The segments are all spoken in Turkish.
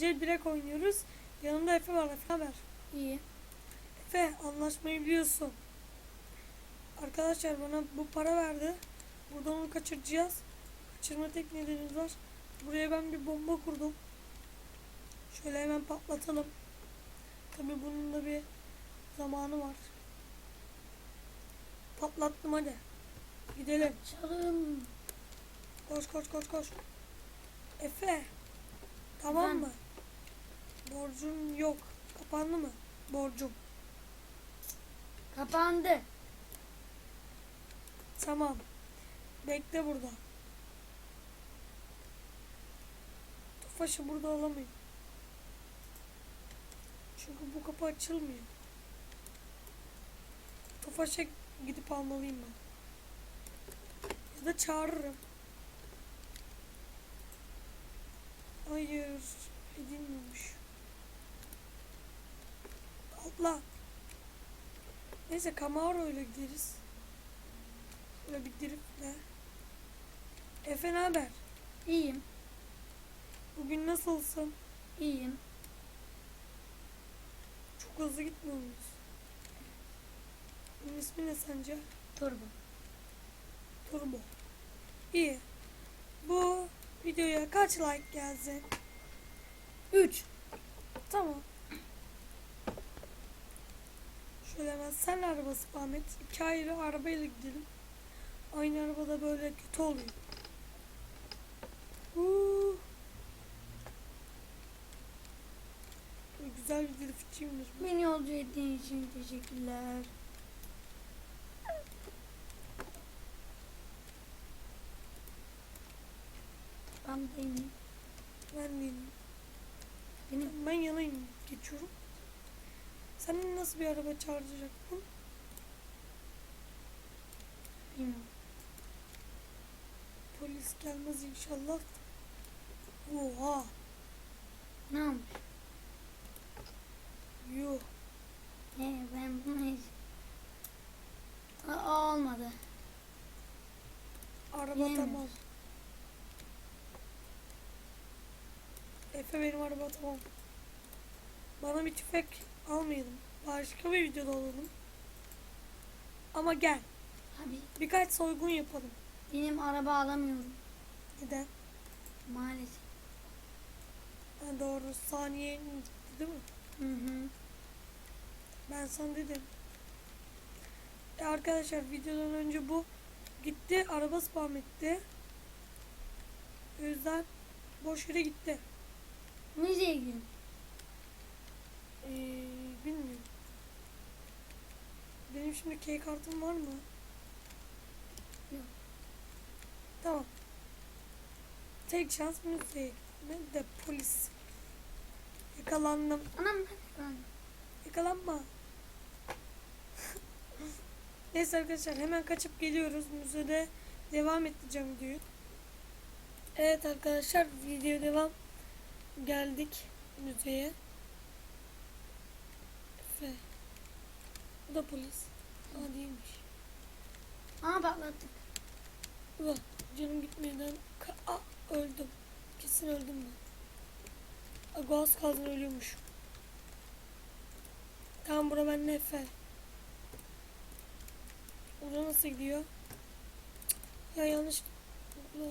Jailbreak oynuyoruz. Yanımda Efe var. Efe haber. İyi. Efe anlaşmayı biliyorsun. Arkadaşlar bana bu para verdi. Buradan onu kaçıracağız. Kaçırma tekniğimiz var. Buraya ben bir bomba kurdum. Şöyle hemen patlatalım. Tabi bunun da bir zamanı var. Patlattım hadi. Gidelim. Çalım. Koş koş koş koş. Efe. Borcun yok. Kapandı mı? Borcum. Kapandı. Tamam. Bekle burada. Tofaş'ı burada alamayım. Çünkü bu kapı açılmıyor. Tofaş'a gidip almalıyım ben. Ya da çağırırım. Hayır. Edilmiyormuş. Atla. Neyse Camaro ile gideriz. Böyle bir driftle. Efe ne haber? İyiyim. Bugün nasılsın? İyiyim. Çok hızlı gitmiyor muyuz? Bunun ismi ne sence? Turbo. Turbo. İyi. Bu videoya kaç like gelsin? 3. Tamam. Şöyle hemen sen arabası Ahmet. İki ayrı arabayla gidelim. Aynı arabada böyle kötü oluyor. Böyle Güzel bir driftçiyimdir. ben. Beni yolcu ettiğin için teşekkürler. Ben değilim. Ben değilim. Benim Ben yanayım. Geçiyorum. Sen nasıl bir araba çağıracaktın? bilmiyorum. Polis gelmez inşallah. Oha. Ne olmuş? Yuh. Ne ben bunu hiç... Aa, olmadı. Araba mi? tamam. Efe benim araba tamam. Bana bir tüfek almayalım. Başka bir videoda olalım. Ama gel. Abi Birkaç soygun yapalım. benim araba alamıyorum. Neden? Maalesef. Ha, doğru. Saniye gitti değil mi? Hı hı. Ben sana dedim. E arkadaşlar videodan önce bu gitti. Araba spam etti. O yüzden boş yere gitti. Nereye gidiyorsun? Ee, bilmiyorum. Benim şimdi K kartım var mı? Yok. Tamam. Tek şans müziğe. Ne de polis. Yakalandım. Anam ben Yakalanma. Neyse arkadaşlar hemen kaçıp geliyoruz. Müzede devam edeceğim videoyu. Evet arkadaşlar video devam. Geldik müzeye. Efe. Bu da polis. Aa değilmiş. Aa patlattık. Ulan canım gitmeden Aa, öldüm. Kesin öldüm ben. Aa, gaz kaldım ölüyormuş. Tamam bura ben Efe. Orada nasıl gidiyor? Ya yanlış. Ulan.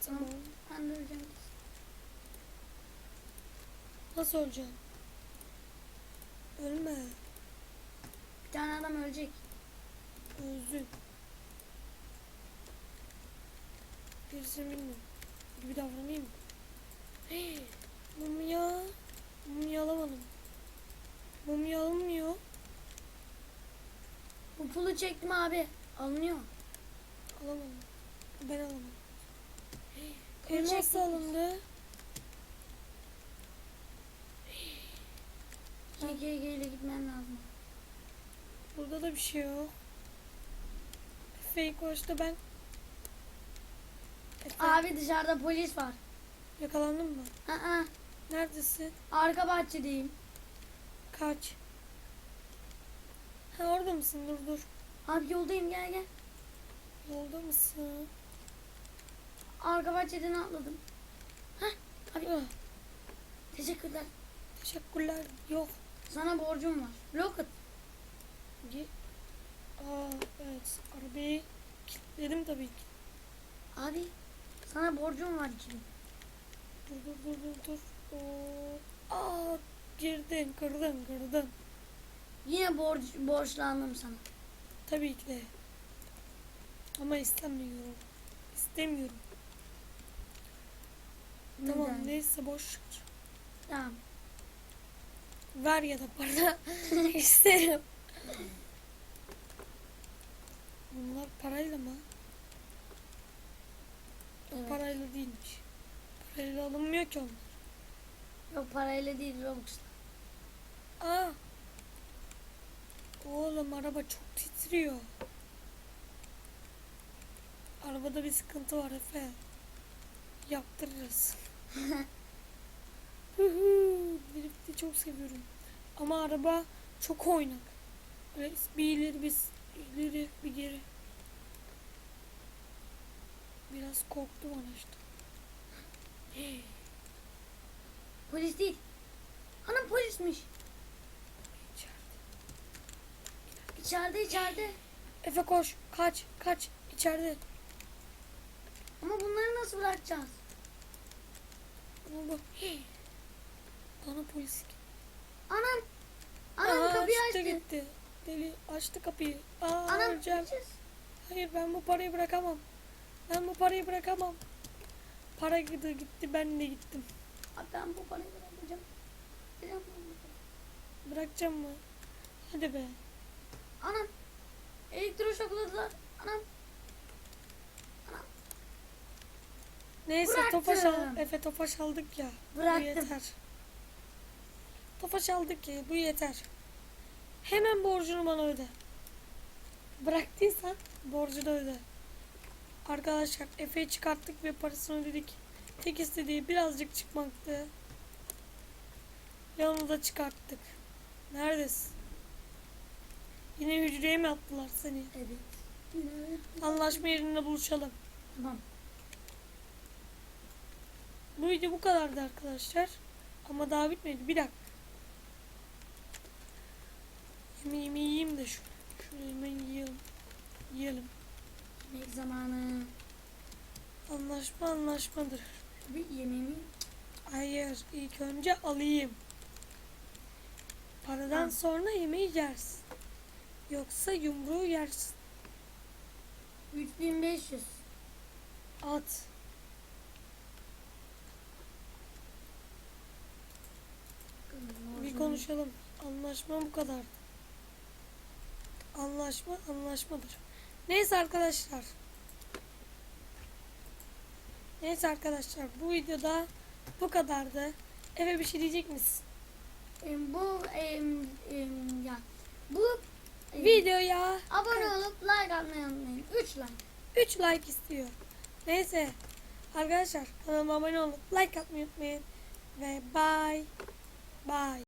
Tamam. Ben de öleceğim. Nasıl öleceksin? Ölme. Bir tane adam ölecek. Özür. Birisini bilmiyorum. Gibi davranayım mı? Hey, mumya. Mumya alamadım. Mumya alınmıyor. Bu pulu çektim abi. Alınıyor. Alamadım. Ben alamadım. Nasıl çektim. alındı? GG ile gitmem lazım. Burada da bir şey yok. Fake watch'ta ben Efe, Abi dışarıda polis var. yakalandın mı? Aa, Neredesin? arka bahçedeyim. Kaç. Ha orada mısın? Dur dur. Abi yoldayım gel gel. Yolda mısın? arka bahçeden atladım. Heh, abi Ah, teşekkürler. teşekkürler. Yok. Sana borcum var. Rocket. Ge- Aa, evet. Arabayı kilitledim tabii ki. Abi sana borcum var 2000. Dur dur dur dur dur. Oo. Aa, girdin, kırdın, kırdın. Yine borç borçlandım sana. Tabii ki de. Ama istemiyorum. İstemiyorum. Tamam Neden? neyse boş. Tamam. Ver ya da para isterim. Bunlar parayla mı? Evet. Parayla değilmiş. Parayla alınmıyor ki onlar. Yok parayla değil Robux'la. Aa. Oğlum araba çok titriyor. Arabada bir sıkıntı var Efe. Yaptırırız. Hı hı, Drift'i çok seviyorum. Ama araba çok oynak. Böyle bir ileri bir ileri bir geri. Biraz korktu bana işte. Polis değil. Anam polismiş. İçeride. İçeride içeride. Efe koş, kaç, kaç. içeride. Ama bunları nasıl bırakacağız? Ama bak. Bana polis Anam. Anam Aa, kapıyı açtı açtı. gitti. Deli açtı kapıyı. Aa, Anam öleceğim. gideceğiz. Hayır ben bu parayı bırakamam. Ben bu parayı bırakamam. Para gitti gitti ben de gittim. Abi ben bu parayı bırakacağım. Bırakacağım bu mı? Hadi be. Anam. Elektroşokladılar. Anam. Neyse Bıraktım. tofaş al. Efe tofaş aldık ya. Bu Bıraktım. yeter. Tofaş aldık ya. Bu yeter. Hemen borcunu bana öde. Bıraktıysan borcunu öde. Arkadaşlar Efe'yi çıkarttık ve parasını ödedik. Tek istediği birazcık çıkmaktı. Yanını da çıkarttık. Neredesin? Yine hücreye mi attılar seni? Evet. Anlaşma yerinde buluşalım. Tamam. Bu video bu kadardı arkadaşlar. Ama daha bitmedi. Bir dakika. Yemeğimi yiyeyim de şu. Şunu hemen yiyelim. Yiyelim. Yemek zamanı. Anlaşma anlaşmadır. Bir yemeğimi. Hayır. ilk önce alayım. Paradan Tamam. sonra yemeği yersin. Yoksa yumruğu yersin. 3500. At. Bir konuşalım. Anlaşma bu kadar. Anlaşma anlaşmadır. Neyse arkadaşlar. Neyse arkadaşlar bu videoda bu kadardı. Eve bir şey diyecek misin? Bu em, em, ya bu em, Videoya abone olup like atmayı unutmayın. 3 like. 3 like istiyor. Neyse arkadaşlar kanalıma abone olup like atmayı unutmayın. Ve bye. Bye.